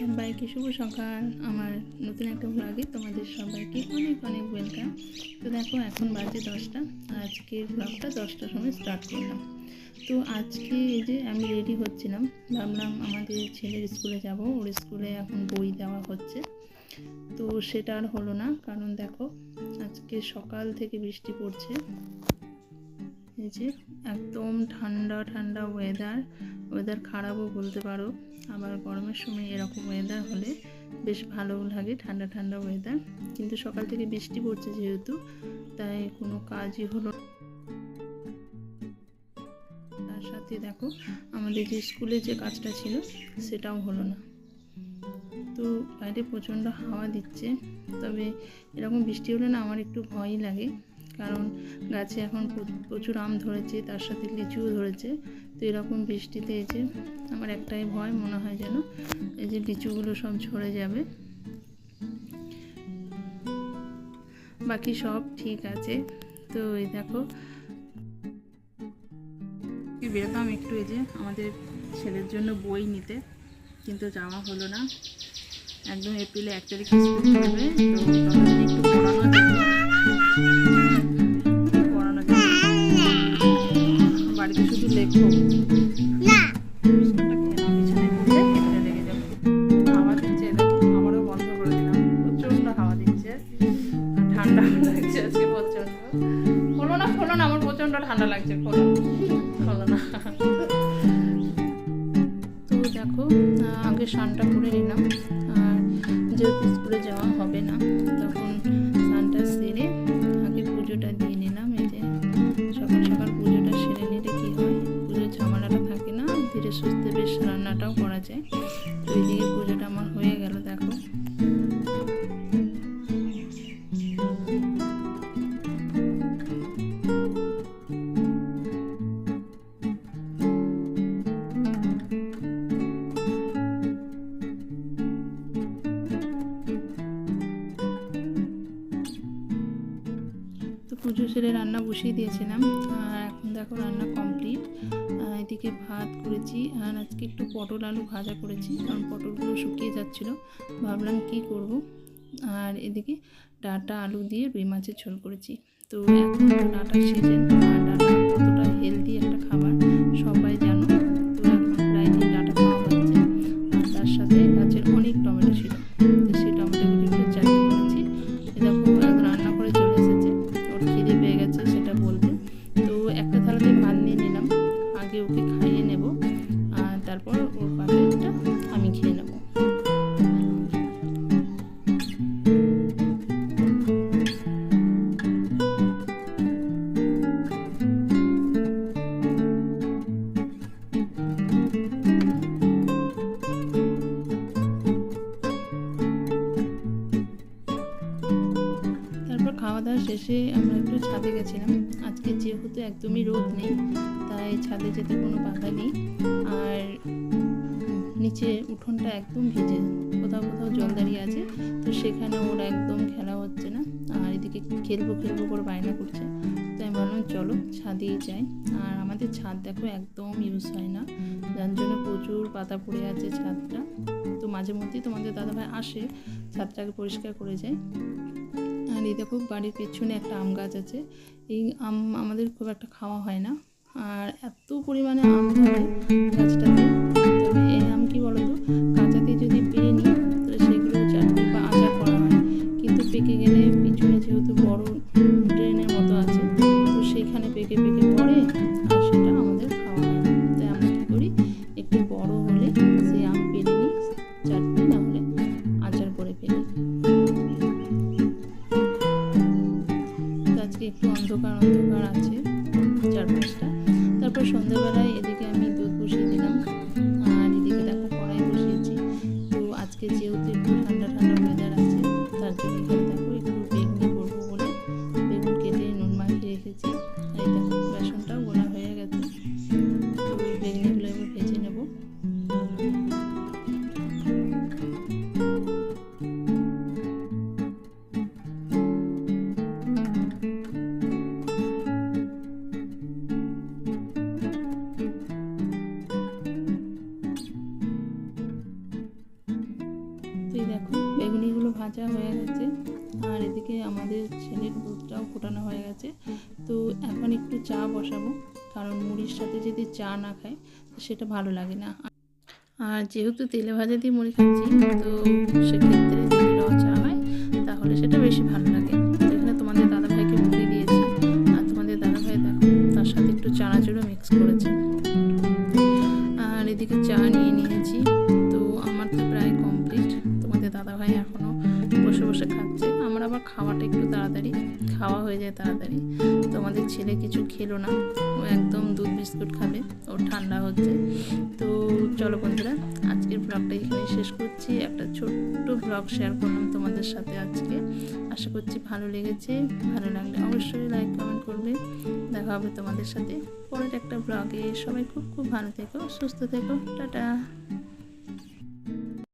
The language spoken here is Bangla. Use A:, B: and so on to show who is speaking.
A: সবাইকে শুভ সকাল। আমার নতুন একটা ব্লগে তোমাদের সবাইকে অনেক অনেক ওয়েলকাম তো দেখো, এখন বাজে দশটা। আজকের ব্লগটা দশটার সময় স্টার্ট করলাম। তো আজকে এই যে আমি রেডি হচ্ছিলাম, ভাবলাম আমাদের ছেলের স্কুলে যাব। ওর স্কুলে এখন বই দেওয়া হচ্ছে। তো সেটা আর হলো না, কারণ দেখো, আজকে সকাল থেকে বৃষ্টি পড়ছে। এই যে একদম ঠান্ডা ঠান্ডা ওয়েদার ওয়েদার খারাপও বলতে পারো। আবার গরমের সময় এরকম ওয়েদার হলে বেশ ভালোও লাগে, ঠান্ডা ঠান্ডা ওয়েদার কিন্তু সকাল থেকে বৃষ্টি পড়ছে যেহেতু, তাই কোনো কাজই হলো তার সাথে দেখো, আমাদের যে স্কুলে যে কাজটা ছিল, সেটাও হলো না। তো বাইরে প্রচণ্ড হাওয়া দিচ্ছে, তবে এরকম বৃষ্টি হলে না আমার একটু ভয়ই লাগে। কারণ গাছে এখন প্র- প্রচুর আম ধরেছে, তার সাথে লিচুও ধরেছে। তো এরকম বৃষ্টিতে এই যে আমার একটাই ভয়, মনে হয় যেন এই যে লিচুগুলো সব ঝরে যাবে। বাকি সব ঠিক আছে। তো এই দেখো। বেরোতাম একটু এই যে আমাদের ছেলের জন্য বই নিতে, কিন্তু যাওয়া হলো না। একদম এপ্রিলে এক তারিখে স্কুল খুলবে তো ঠান্ডা লাগছে, lagt ut না। তো দেখো আগে স্নানটা করে নিলাম। আর যেহেতু স্কুলে যাওয়া হবে না তখন স্নানটা সেরে আগে পুজোটা দিয়ে নিলাম। এই যে সকাল সকাল পুজোটা সেরে নিলে কী হয়? পুজোর ঝামেলাটা থাকে না ধীরে সুস্থে বেশ সেরে রান্না বসিয়ে দিয়েছিলাম, আর এখন দেখো রান্না কমপ্লিট এদিকে ভাত করেছি, আর আজকে একটু পটল আলু ভাজা করেছি, কারণ পটলগুলো শুকিয়ে যাচ্ছিল। ভাবলাম কি করব? আর এদিকে ডাটা আলু দিয়ে রুই মাছের ঝোল করেছি। তো এখন ডাটা সিজন শেষে আমরা একটু ছাদে গেছিলাম। আজকে যেহেতু একদমই রোদ নেই, তাই ছাদে যেতে কোনো বাধা নেই। আর নিচে উঠোনটা একদম ভিজে, কোথাও কোথাও জল দাঁড়িয়ে আছে, তো সেখানে ওরা একদম খেলা হচ্ছে না। আর এদিকে খেলব খেলব করে বায়না করছে। তাই আমি বললাম, চলো ছাদেই যাই। আর আমাদের ছাদ দেখো একদম ইউজ হয় না। যার জন্য প্রচুর পাতা পড়ে আছে ছাদটা। তো মাঝে মধ্যেই তোমাদের দাদাভাই আসে, ছাদটাকে পরিষ্কার করে যায়। আর এই দেখো বাড়ির পেছনে একটা আম গাছ আছে। এই আম আমাদের খুব একটা খাওয়া হয় না। আর এত পরিমাণে আম ধরে গাছটাতে। তবে এই আম কি বলতো? কাঁচাতে যদি পেয়ে নিই, তাহলে সেগুলো চাটনি বা আচার করা হয়। কিন্তু পেকে গেলে পিছনে যেহেতু বড় ড্রেনের মতো আছে, তো সেইখানে পেকে পেকে একটু অন্ধকার অন্ধকার আছে চারপাশটা। তারপর সন্ধ্যাবেলায় এদিকে এদিকে আমাদের ছেলের দুধটাও ফোটানো হয়ে গেছে। তো এখন একটু চা বসাবো, কারণ মুড়ির সাথে যদি চা না খায় তো সেটা ভালো লাগে না। আর যেহেতু তেলে ভাজা দিয়ে মুড়ি খাচ্ছি, তো সেক্ষেত্রে যদি র চা হয়, তাহলে সেটা বেশি ভালো লাগে। এখানে তোমাদের দাদাভাইকে মুড়ি দিয়েছি, আর তোমাদের দাদাভাই দেখো, তার সাথে একটু চানাচুরও মিক্স করেছে। আর এদিকে চা হয়ে যায় তাড়াতাড়ি। তোমাদের ছেলে কিছু খেলো না। ও একদম দুধ বিস্কুট খাবে ও ঠান্ডা হচ্ছে। তো চলো বন্ধুরা, আজকের ব্লগটা এখানে শেষ করছি। একটা ছোট্ট ব্লগ শেয়ার করলাম তোমাদের সাথে আজকে। আশা করছি ভালো লেগেছে। ভালো লাগলে অবশ্যই লাইক কমেন্ট করবে। দেখা হবে তোমাদের সাথে পরের একটা ব্লগে সবাই খুব খুব ভালো থেকো, সুস্থ থেকো। টাটা।